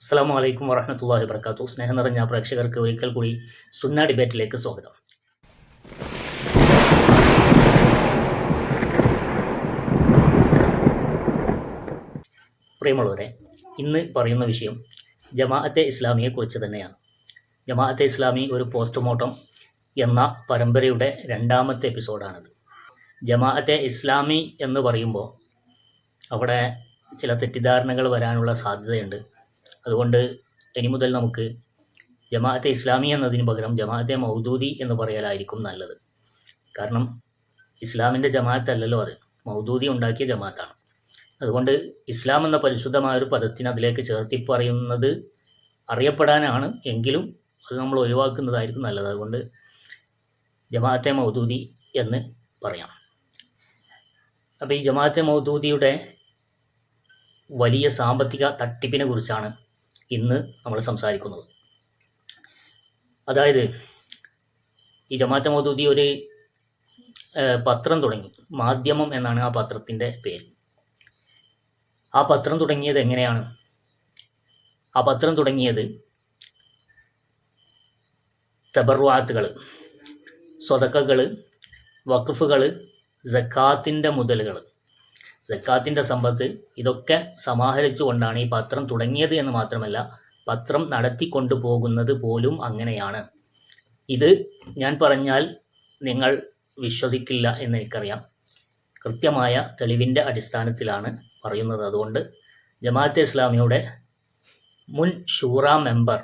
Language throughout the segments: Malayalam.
അസ്സാം വലൈക്കും വറഹമത്തല്ലാഹി വർക്കാത്തു സ്നേഹം നിറഞ്ഞ പ്രേക്ഷകർക്ക് ഒരിക്കൽ കൂടി സുന്ന ഡിബേറ്റിലേക്ക് സ്വാഗതം. പ്രിയമുള്ളവരെ ഇന്ന് പറയുന്ന വിഷയം ജമാഅത്തെ ഇസ്ലാമിയെക്കുറിച്ച് തന്നെയാണ്. ജമാഅത്തെ ഇസ്ലാമി ഒരു പോസ്റ്റ്മോർട്ടം എന്ന പരമ്പരയുടെ രണ്ടാമത്തെ എപ്പിസോഡാണിത്. ജമാഅത്തെ ഇസ്ലാമി എന്ന് പറയുമ്പോൾ അവിടെ ചില തെറ്റിദ്ധാരണകൾ വരാനുള്ള സാധ്യതയുണ്ട്. അതുകൊണ്ട് ഇനി മുതൽ നമുക്ക് ജമാഅത്തെ ഇസ്ലാമി എന്നതിന് പകരം ജമാഅത്തെ മൗദൂദി എന്ന് പറയലായിരിക്കും നല്ലത്. കാരണം ഇസ്ലാമിന്റെ ജമാഅത്ത് അല്ലല്ലോ അത്. മൗദൂദി ഉണ്ടാക്കിയ ജമാഅത്താണ്. അതുകൊണ്ട് ഇസ്ലാം എന്ന പരിശുദ്ധമായ ഒരു പദത്തിന് അതിലേക്ക് ചേർത്തി പറയുന്നത് അറിയപ്പെടാനാണ് എങ്കിലും അത് നമ്മൾ ഒഴിവാക്കുന്നതായിരിക്കും നല്ലത്. അതുകൊണ്ട് ജമാഅത്തെ മൗദൂദി എന്ന് പറയാം. അപ്പോൾ ഈ ജമാഅത്തെ മൗദൂദിയുടെ വലിയ സാമ്പത്തിക തട്ടിപ്പിനെ കുറിച്ചാണ് ഇന്ന് നമ്മൾ സംസാരിക്കുന്നത്. അതായത് ഈ ജമാഅത്തെ മൗദൂദി ഒരു പത്രം തുടങ്ങി. മാധ്യമം എന്നാണ് ആ പത്രത്തിന്റെ പേര്. ആ പത്രം തുടങ്ങിയത് എങ്ങനെയാണ്? ആ പത്രം തുടങ്ങിയത് തബർവാത്തുകൾ സ്വതക്കകൾ വഖഫുകൾ ജക്കാത്തിന്റെ മുതലുകൾ ജക്കാത്തിന്റെ സമ്പത്ത് ഇതൊക്കെ സമാഹരിച്ചുകൊണ്ടാണ് ഈ പത്രം തുടങ്ങിയത് എന്ന് മാത്രമല്ല പത്രം നടത്തിക്കൊണ്ടു പോകുന്നത് പോലും അങ്ങനെയാണ്. ഇത് ഞാൻ പറഞ്ഞാൽ നിങ്ങൾ വിശ്വസിക്കില്ല എന്ന് എനിക്കറിയാം. കൃത്യമായ തെളിവിന്റെ അടിസ്ഥാനത്തിലാണ് പറയുന്നത്. അതുകൊണ്ട് ജമാഅത്തെ ഇസ്ലാമിയുടെ മുൻ ഷൂറ മെമ്പർ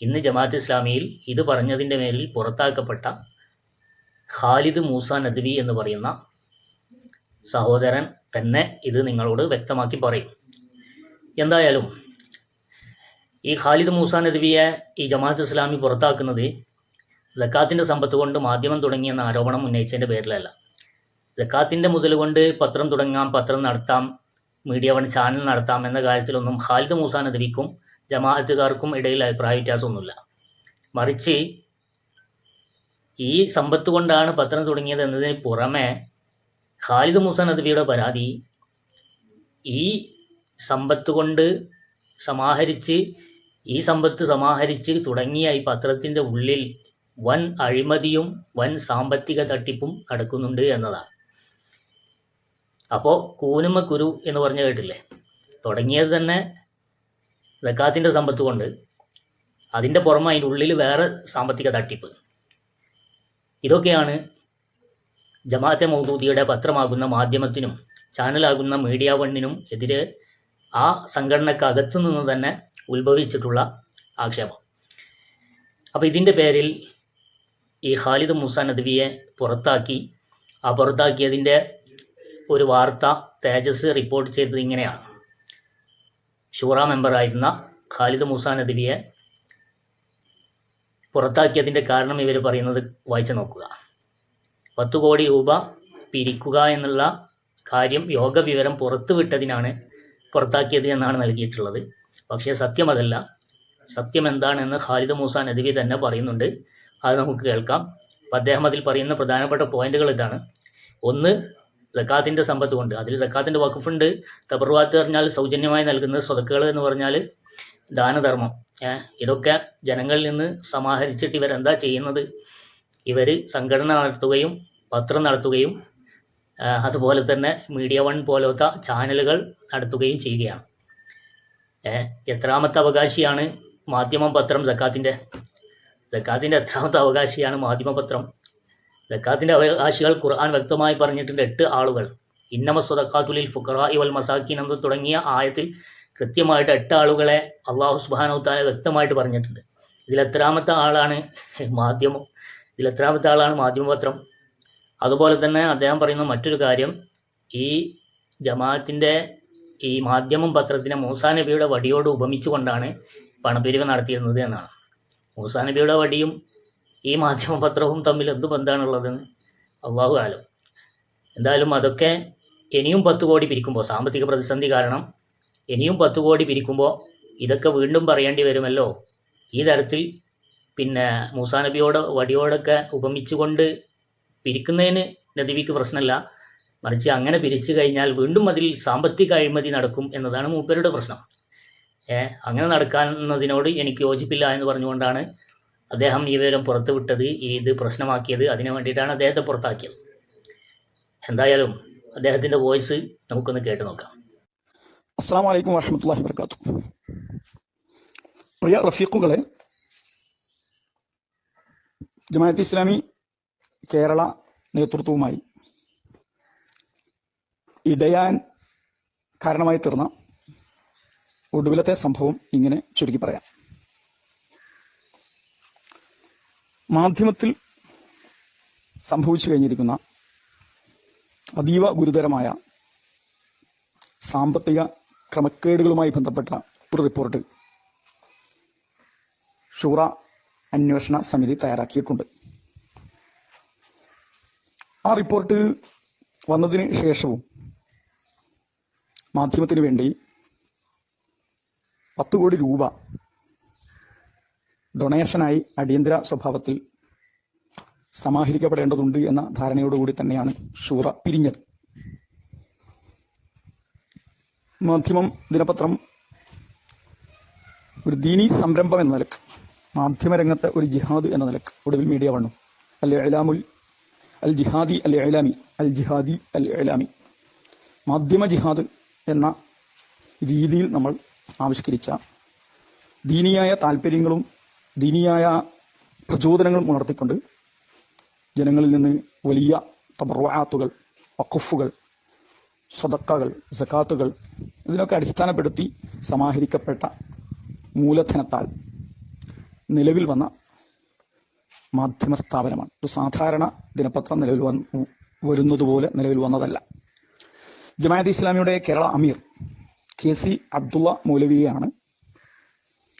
ഇന്ന് ജമാഅത്ത് ഇസ്ലാമിയിൽ ഇത് പറഞ്ഞതിന്റെ മേലിൽ പുറത്താക്കപ്പെട്ട ഖാലിദ് മൂസ നദ്വി എന്ന് പറയുന്ന സഹോദരൻ തന്നെ ഇത് നിങ്ങളോട് വ്യക്തമാക്കി പറയും. എന്തായാലും ഈ ഖാലിദ് മൂസ നദ്വിയെ ഈ ജമാഅത്ത് ഇസ്ലാമി പുറത്താക്കുന്നത് ജക്കാത്തിന്റെ സമ്പത്ത് കൊണ്ട് മാധ്യമം തുടങ്ങിയെന്ന ആരോപണം ഉന്നയിച്ചതിന്റെ പേരിലല്ല. ജക്കാത്തിന്റെ മുതൽ കൊണ്ട് പത്രം തുടങ്ങാം പത്രം നടത്താം മീഡിയ വൺ ചാനൽ നടത്താം എന്ന കാര്യത്തിലൊന്നും ഖാലിദ് മൂസ നദ്വിക്കും ജമാഅത്തുകാർക്കും ഇടയിൽ അഭിപ്രായ വ്യത്യാസമൊന്നുമില്ല. മറിച്ച് ഈ സമ്പത്ത് കൊണ്ടാണ് പത്രം തുടങ്ങിയത് എന്നതിന് പുറമെ ഖാലിദ് മൂസ നദ്വിയുടെ പരാതി ഈ സമ്പത്ത് കൊണ്ട് സമാഹരിച്ച് ഈ സമ്പത്ത് സമാഹരിച്ച് തുടങ്ങിയ ഈ പത്രത്തിന്റെ ഉള്ളിൽ വൻ അഴിമതിയും വൻ സാമ്പത്തിക തട്ടിപ്പും നടക്കുന്നുണ്ട് എന്നതാണ്. അപ്പോൾ കൂനുമ കുരു എന്ന് പറഞ്ഞ കേട്ടില്ലേ? തുടങ്ങിയത് തന്നെ ജക്കാത്തിന്റെ സമ്പത്ത് കൊണ്ട്. അതിന്റെ പുറമെ അതിന്റെ ഉള്ളിൽ വേറെ സാമ്പത്തിക തട്ടിപ്പ്. ഇതൊക്കെയാണ് ജമാഅത്തെ മൗദൂദിയുടെ പത്രമാകുന്ന മാധ്യമത്തിനും ചാനലാകുന്ന മീഡിയ വണ്ണിനും എതിരെ ആ സംഘടനക്കകത്തു നിന്ന് തന്നെ ഉത്ഭവിച്ചിട്ടുള്ള ആക്ഷേപം. അപ്പോൾ ഇതിന്റെ പേരിൽ ഈ ഖാലിദ് മൂസ നദ്വിയെ പുറത്താക്കി ആ പുറത്താക്കിയതിന്റെ ഒരു വാർത്ത തേജസ് റിപ്പോർട്ട് ചെയ്തത് ഇങ്ങനെയാണ്. ഷൂറ മെമ്പറായിരുന്ന ഖാലിദ് മൂസ നദ്വിയെ പുറത്താക്കിയതിന്റെ കാരണം ഇവർ പറയുന്നത് വായിച്ചു നോക്കുക. പത്ത് കോടി രൂപ പിരിക്കുക എന്നുള്ള കാര്യം യോഗ വിവരം പുറത്തുവിട്ടതിനാണ് പുറത്താക്കിയത് എന്നാണ് നൽകിയിട്ടുള്ളത്. പക്ഷേ സത്യം അതല്ല. സത്യം എന്താണെന്ന് ഖാലിദ് മൂസ അദവി തന്നെ പറയുന്നുണ്ട്. അത് നമുക്ക് കേൾക്കാം. അപ്പം അദ്ദേഹം അതിൽ പറയുന്ന പ്രധാനപ്പെട്ട പോയിന്റുകൾ ഇതാണ്. ഒന്ന് സക്കാത്തിന്റെ കൊണ്ട്. അതിൽ സക്കാത്തിന്റെ വകുപ്പുണ്ട് തബർവാത്ത് പറഞ്ഞാൽ സൗജന്യമായി നൽകുന്ന സ്വതക്കുകൾ എന്ന് പറഞ്ഞാൽ ദാനധർമ്മം. ഇതൊക്കെ ജനങ്ങളിൽ നിന്ന് സമാഹരിച്ചിട്ട് ഇവരെന്താ ചെയ്യുന്നത്? ഇവർ സംഘടന നടത്തുകയും പത്രം നടത്തുകയും അതുപോലെ തന്നെ മീഡിയ വൺ പോലത്തെ ചാനലുകൾ നടത്തുകയും ചെയ്യുകയാണ്. എത്രാമത്തെ അവകാശിയാണ് മാധ്യമം പത്രം സക്കാത്തിന്റെ? സക്കാത്തിന്റെ എത്രാമത്തെ അവകാശിയാണ് മാധ്യമപത്രം സക്കാത്തിന്റെ അവകാശികൾ ഖുർആൻ വ്യക്തമായി പറഞ്ഞിട്ടുണ്ട് എട്ട് ആളുകൾ. ഇന്നമ സ്വതക്കാത്തുലിൽ ഫുഖറ ഇവൽ മസാക്കിൻ എന്ന് തുടങ്ങിയ ആയത്തിൽ കൃത്യമായിട്ട് എട്ട് ആളുകളെ അള്ളാഹു സുബാനൗത്താല വ്യക്തമായിട്ട് പറഞ്ഞിട്ടുണ്ട്. ഇതിൽ എത്രാമത്തെ ആളാണ് മാധ്യമം ഇതിൽ എത്രാമത്തെ ആളാണ് മാധ്യമപത്രം അതുപോലെ തന്നെ അദ്ദേഹം പറയുന്ന മറ്റൊരു കാര്യം ഈ ജമാഅത്തിന്റെ ഈ മാധ്യമം പത്രത്തിനെ മൂസാ നബിയുടെ വടിയോട് ഉപമിച്ചുകൊണ്ടാണ് പണപ്പിരിവ് നടത്തിയിരുന്നത് എന്നാണ്. മൂസാ നബിയുടെ വടിയും ഈ മാധ്യമ പത്രവും തമ്മിൽ എന്ത് ബന്ധമാണുള്ളതെന്ന് അള്ളാഹു കാലം എന്തായാലും അതൊക്കെ ഇനിയും പത്ത് കോടി പിരിക്കുമ്പോൾ സാമ്പത്തിക പ്രതിസന്ധി കാരണം ഇനിയും പത്ത് കോടി പിരിക്കുമ്പോൾ ഇതൊക്കെ വീണ്ടും പറയേണ്ടി വരുമല്ലോ? ഈ തരത്തിൽ പിന്നെ മൂസാ നബിയോട് വടിയോടൊക്കെ ഉപമിച്ചുകൊണ്ട് പിരിക്കുന്നതിന് നദിവിക്ക് പ്രശ്നമല്ല മറിച്ച് അങ്ങനെ പിരിച്ചു കഴിഞ്ഞാൽ വീണ്ടും അതിൽ സാമ്പത്തിക അഴിമതി നടക്കും എന്നതാണ് മൂപ്പരുടെ പ്രശ്നം. ഏ അങ്ങനെ നടക്കാവുന്നതിനോട് എനിക്ക് യോജിപ്പില്ല എന്ന് പറഞ്ഞുകൊണ്ടാണ് അദ്ദേഹം ഈ വിവരം പുറത്തുവിട്ടത് ഇത് പ്രശ്നമാക്കിയത്. അതിനു വേണ്ടിയിട്ടാണ് അദ്ദേഹത്തെ പുറത്താക്കിയത്. എന്തായാലും അദ്ദേഹത്തിന്റെ വോയിസ് നമുക്കൊന്ന് കേട്ട് നോക്കാം. അസ്സാം വലൈക്കും വാഹമത്തല്ലാഹി വർക്കാത്തു പ്രിയ റഫീഖുകളെ ജമാഅത്ത് ഇസ്ലാമി കേരള നേതൃത്വവുമായി ഇടയാൻ കാരണമായി തീർന്ന ഒടുവിലത്തെ സംഭവം ഇങ്ങനെ ചുരുക്കി പറയാം. മാധ്യമത്തിൽ സംഭവിച്ചു കഴിഞ്ഞിരിക്കുന്ന അതീവ ഗുരുതരമായ സാമ്പത്തിക ക്രമക്കേടുകളുമായി ബന്ധപ്പെട്ട ഒരു റിപ്പോർട്ട് ഷൂറ അന്വേഷണ സമിതി തയ്യാറാക്കിയിട്ടുണ്ട്. ആ റിപ്പോർട്ട് വന്നതിന് ശേഷവും മാധ്യമത്തിന് വേണ്ടി പത്ത് കോടി രൂപ ഡൊണേഷനായി അടിയന്തര സ്വഭാവത്തിൽ സമാഹരിക്കപ്പെടേണ്ടതുണ്ട് എന്ന ധാരണയോടുകൂടി തന്നെയാണ് ഷൂറ പിരിഞ്ഞത്. മാധ്യമം ദിനപത്രം ഒരു ദീനി സംരംഭം എന്ന നിലയ്ക്ക് മാധ്യമരംഗത്തെ ഒരു ജിഹാദ് എന്ന നിലയ്ക്ക് ഒടുവിൽ മീഡിയ വണ്ണു അൽ ഇലാമുൽ അൽ ജിഹാദി അൽ ഇലാമി അൽ ജിഹാദി അൽ ഇലാമി മാധ്യമ ജിഹാദ് എന്ന രീതിയിൽ നമ്മൾ ആവിഷ്കരിച്ച ദീനിയായ താല്പര്യങ്ങളും ദീനിയായ പ്രചോദനങ്ങളും ഉണർത്തിക്കൊണ്ട് ജനങ്ങളിൽ നിന്ന് വലിയ തബർവാത്തുകൾ വക്കുഫുകൾ സ്വതക്കകൾ സക്കാത്തുകൾ ഇതിനൊക്കെ അടിസ്ഥാനപ്പെടുത്തി സമാഹരിക്കപ്പെട്ട മൂലധനത്താൽ നിലവിൽ വന്ന മാധ്യമ സ്ഥാപനമാണ്. ഒരു സാധാരണ ദിനപത്രം നിലവിൽ വന്ന് വരുന്നതുപോലെ നിലവിൽ വന്നതല്ല. ജമാഅത്ത് ഇസ്ലാമിയുടെ കേരള അമീർ കെ സി അബ്ദുള്ള മൗലവിയെയാണ്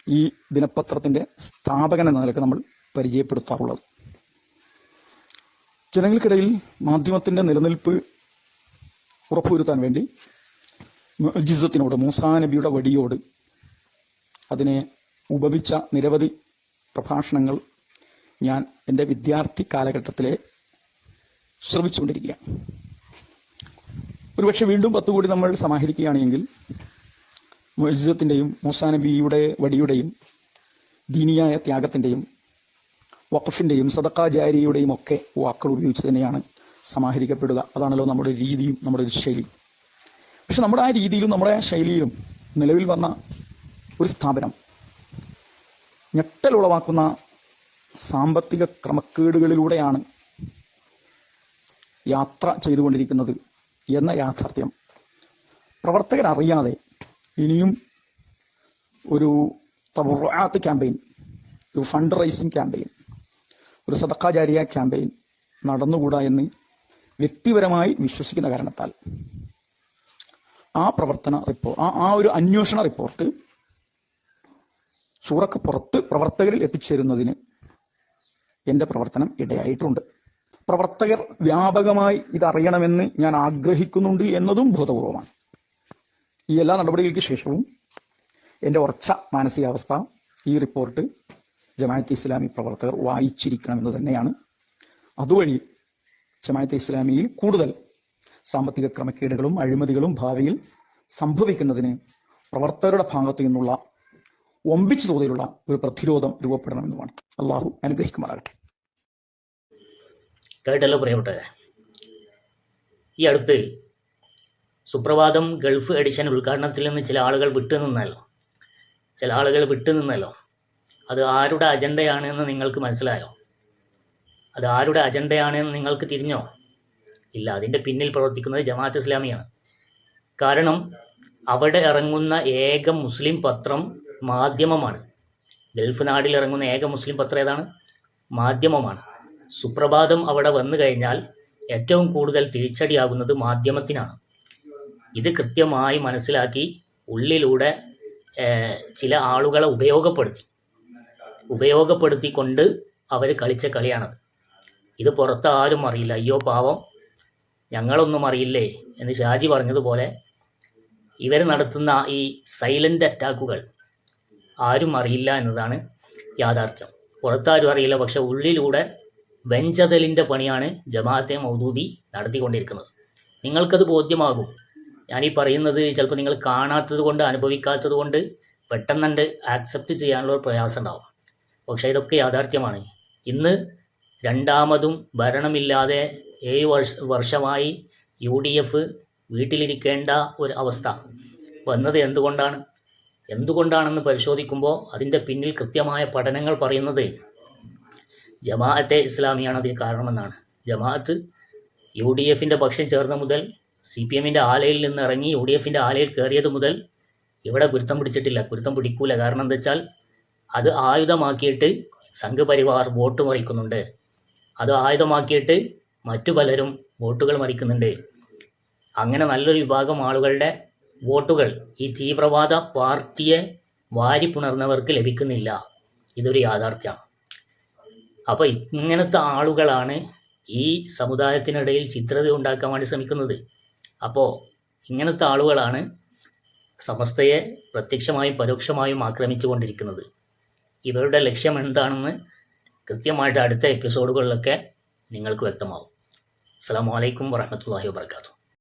ഈ ദിനപത്രത്തിന്റെ സ്ഥാപകൻ എന്ന നിലയ്ക്ക് നമ്മൾ പരിചയപ്പെടുത്താറുള്ളത്. ജനങ്ങൾക്കിടയിൽ മാധ്യമത്തിന്റെ നിലനിൽപ്പ് ഉറപ്പുവരുത്താൻ വേണ്ടി ജിസത്തിനോട് മൂസാ നബിയുടെ വടിയോട് അതിനെ ഉപവിച്ച നിരവധി പ്രഭാഷണങ്ങൾ ഞാൻ എന്റെ വിദ്യാർത്ഥി കാലഘട്ടത്തിലെ ശ്രമിച്ചുകൊണ്ടിരിക്കുകയാണ്. ഒരുപക്ഷെ വീണ്ടും പത്തു കോടി നമ്മൾ സമാഹരിക്കുകയാണെങ്കിൽ മുജിസത്തിന്റെയും മൂസാ നബിയുടെ വടിയുടെയും ദീനിയായ ത്യാഗത്തിന്റെയും വഖഫിന്റെയും സദക്കാചാരിയുടെയും ഒക്കെ വാക്കുകൾ ഉപയോഗിച്ച് തന്നെയാണ് സമാഹരിക്കപ്പെടുക. അതാണല്ലോ നമ്മുടെ രീതിയും നമ്മുടെ ഒരു ശൈലിയും പക്ഷെ നമ്മുടെ ആ രീതിയിലും നമ്മുടെ ആ ശൈലിയിലും നിലവിൽ വന്ന ഒരു സ്ഥാപനം ഞെട്ടലുളവാക്കുന്ന സാമ്പത്തിക ക്രമക്കേടുകളിലൂടെയാണ് യാത്ര ചെയ്തുകൊണ്ടിരിക്കുന്നത് എന്ന യാഥാർത്ഥ്യം. പ്രവർത്തകരറിയാതെ ഇനിയും ഒരു തബറാത്ത് ക്യാമ്പയിൻ ഒരു ഫണ്ട് റൈസിംഗ് ക്യാമ്പയിൻ ഒരു സദക്കാചാരിയ ക്യാമ്പയിൻ നടന്നുകൂടാ എന്ന് വ്യക്തിപരമായി വിശ്വസിക്കുന്ന കാരണത്താൽ ആ പ്രവർത്തന റിപ്പോർട്ട് ആ ആ ഒരു അന്വേഷണ റിപ്പോർട്ട് ഷൂറക്ക് പുറത്ത് പ്രവർത്തകരിൽ എത്തിച്ചേരുന്നതിന് എന്റെ പ്രവർത്തനം ഇടയായിട്ടുണ്ട്. പ്രവർത്തകർ വ്യാപകമായി ഇതറിയണമെന്ന് ഞാൻ ആഗ്രഹിക്കുന്നുണ്ട് എന്നതും ബോധപൂർവമാണ്. ഈ എല്ലാ നടപടികൾക്ക് ശേഷവും എന്റെ ഉറച്ച മാനസികാവസ്ഥ ഈ റിപ്പോർട്ട് ജമാഅത്ത് ഇസ്ലാമി പ്രവർത്തകർ വായിച്ചിരിക്കണമെന്ന് തന്നെയാണ്. അതുവഴി ജമാഅത്ത് ഇസ്ലാമിയിൽ കൂടുതൽ സാമ്പത്തിക ക്രമക്കേടുകളും അഴിമതികളും ഭാവിയിൽ സംഭവിക്കുന്നതിന് പ്രവർത്തകരുടെ ഭാഗത്തു നിന്നുള്ള ഒമ്പിച്ച തോതിലുള്ള ഒരു പ്രതിരോധം രൂപപ്പെടണമെന്നുമാണ്. അള്ളാഹു അനുഗ്രഹിക്കുമാറാകട്ടെ. കേട്ടല്ലോ പ്രിയപ്പെട്ടവരെ. ഈ അടുത്ത് സുപ്രഭാതം ഗൾഫ് എഡിഷൻ ഉദ്ഘാടനത്തിൽ നിന്ന് ചില ആളുകൾ വിട്ടുനിന്നല്ലോ ചില ആളുകൾ വിട്ടുനിന്നല്ലോ അത് ആരുടെ അജണ്ടയാണ് എന്ന് നിങ്ങൾക്ക് മനസ്സിലായോ? അത് ആരുടെ അജണ്ടയാണ് എന്ന് നിങ്ങൾക്ക് തിരിഞ്ഞോ? ഇല്ല അതിന്റെ പിന്നിൽ പ്രവർത്തിക്കുന്നത് ജമാഅത്ത് ഇസ്ലാമിയാണ്. കാരണം അവിടെ ഇറങ്ങുന്ന ഏക മുസ്ലിം പത്രം മാധ്യമമാണ്. ഗൾഫ് നാടിൽ ഇറങ്ങുന്ന ഏക മുസ്ലിം പത്രം ഏതാണ്? മാധ്യമമാണ്. സുപ്രഭാതം അവിടെ വന്നു കഴിഞ്ഞാൽ ഏറ്റവും കൂടുതൽ തിരിച്ചടിയാകുന്നത് മാധ്യമത്തിനാണ്. ഇത് കൃത്യമായി മനസ്സിലാക്കി ഉള്ളിലൂടെ ചില ആളുകളെ ഉപയോഗപ്പെടുത്തി. ഉപയോഗപ്പെടുത്തിക്കൊണ്ട് അവർ കളിച്ച കളിയാണത്. ഇത് പുറത്ത് ആരും അറിയില്ല. അയ്യോ പാവം ഞങ്ങളൊന്നും അറിയില്ലേ എന്ന് ഷാജി പറഞ്ഞതുപോലെ ഇവർ നടത്തുന്ന ഈ സൈലന്റ് അറ്റാക്കുകൾ ആരും അറിയില്ല എന്നതാണ് യാഥാർത്ഥ്യം. പുറത്താരും അറിയില്ല പക്ഷെ ഉള്ളിലൂടെ വെഞ്ചതലിന്റെ പണിയാണ് ജമാഅത്തെ മൗദൂദി നടത്തിക്കൊണ്ടിരിക്കുന്നത്. നിങ്ങൾക്കത് ബോധ്യമാകും. ഞാനീ പറയുന്നത് ചിലപ്പോൾ നിങ്ങൾ കാണാത്തത് കൊണ്ട് അനുഭവിക്കാത്തത് കൊണ്ട് പെട്ടെന്നുണ്ട് ആക്സെപ്റ്റ് ചെയ്യാനുള്ള ഒരു പ്രയാസം ഉണ്ടാവും പക്ഷേ ഇതൊക്കെ യാഥാർത്ഥ്യമാണ്. ഇന്ന് രണ്ടാമതും ഭരണമില്ലാതെ ഏഴ് വർഷ വർഷമായി യു ഡി എഫ് വീട്ടിലിരിക്കേണ്ട ഒരു അവസ്ഥ. വന്നത് എന്തുകൊണ്ടാണ്? എന്തുകൊണ്ടാണെന്ന് പരിശോധിക്കുമ്പോൾ അതിന്റെ പിന്നിൽ കൃത്യമായ പഠനങ്ങൾ പറയുന്നത് ജമാഅത്തെ ഇസ്ലാമിയാണ് അതിന് കാരണമെന്നാണ്. ജമാഅത്ത് യു ഡി എഫിന്റെ പക്ഷം ചേർന്ന മുതൽ സി പി എമ്മിന്റെ ആലയിൽ നിന്ന് ഇറങ്ങി യു ഡി എഫിന്റെ ആലയിൽ കയറിയത് മുതൽ ഇവിടെ ഗുരുത്തം പിടിച്ചിട്ടില്ല. ഗുരുത്തം പിടിക്കൂല. കാരണം എന്താ വെച്ചാൽ അത് ആയുധമാക്കിയിട്ട് സംഘപരിവാർ വോട്ട് മറിക്കുന്നുണ്ട്. അത് ആയുധമാക്കിയിട്ട് മറ്റു പലരും വോട്ടുകൾ മറിക്കുന്നുണ്ട്. അങ്ങനെ നല്ലൊരു വിഭാഗം ആളുകളുടെ വോട്ടുകൾ ഈ തീവ്രവാദ പാർട്ടിയെ വാരിപ്പുണർന്നവർക്ക് ലഭിക്കുന്നില്ല. ഇതൊരു യാഥാർത്ഥ്യമാണ്. അപ്പോൾ ഇങ്ങനത്തെ ആളുകളാണ് ഈ സമുദായത്തിനിടയിൽ ചിത്രത ഉണ്ടാക്കാൻ വേണ്ടി ശ്രമിക്കുന്നത്. അപ്പോൾ ഇങ്ങനത്തെ ആളുകളാണ് സമസ്തയെ പ്രത്യക്ഷമായും പരോക്ഷമായും ആക്രമിച്ചുകൊണ്ടിരിക്കുന്നത്. ഇവരുടെ ലക്ഷ്യം എന്താണെന്ന് കൃത്യമായിട്ട് അടുത്ത എപ്പിസോഡുകളിലൊക്കെ നിങ്ങൾക്ക് വ്യക്തമാവും. അസ്സാം വലൈക്കും വറഹമത്തല്ലാഹി വാബർക്കാത്തു